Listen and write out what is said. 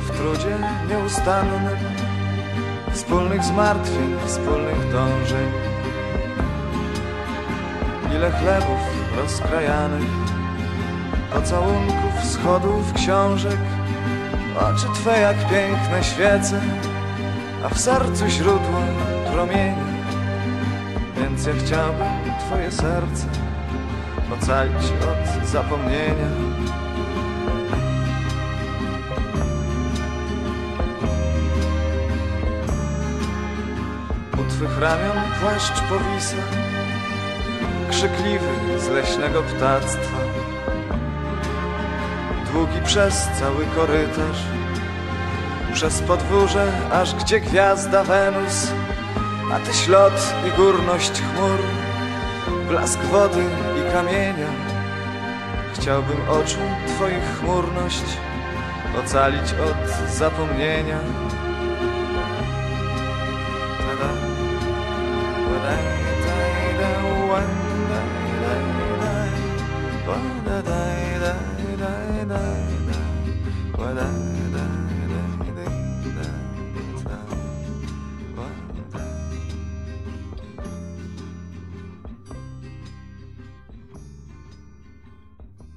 W trudzie nieustannym Wspólnych zmartwień, wspólnych dążeń. Ile chlebów rozkrajanych Pocałunków, schodów, książek. Oczy Twe jak piękne świece A w sercu źródło promienia Więc ja chciałbym Twoje serce Ocalić od zapomnienia U Twych ramion płaszcz powisa Krzykliwy z leśnego ptactwa. Długi przez cały korytarz Przez podwórze, aż gdzie gwiazda Wenus A Ty ślot i górność chmur Blask wody i kamienia. Chciałbym oczu Twoich chmurność Ocalić od zapomnienia Voilà.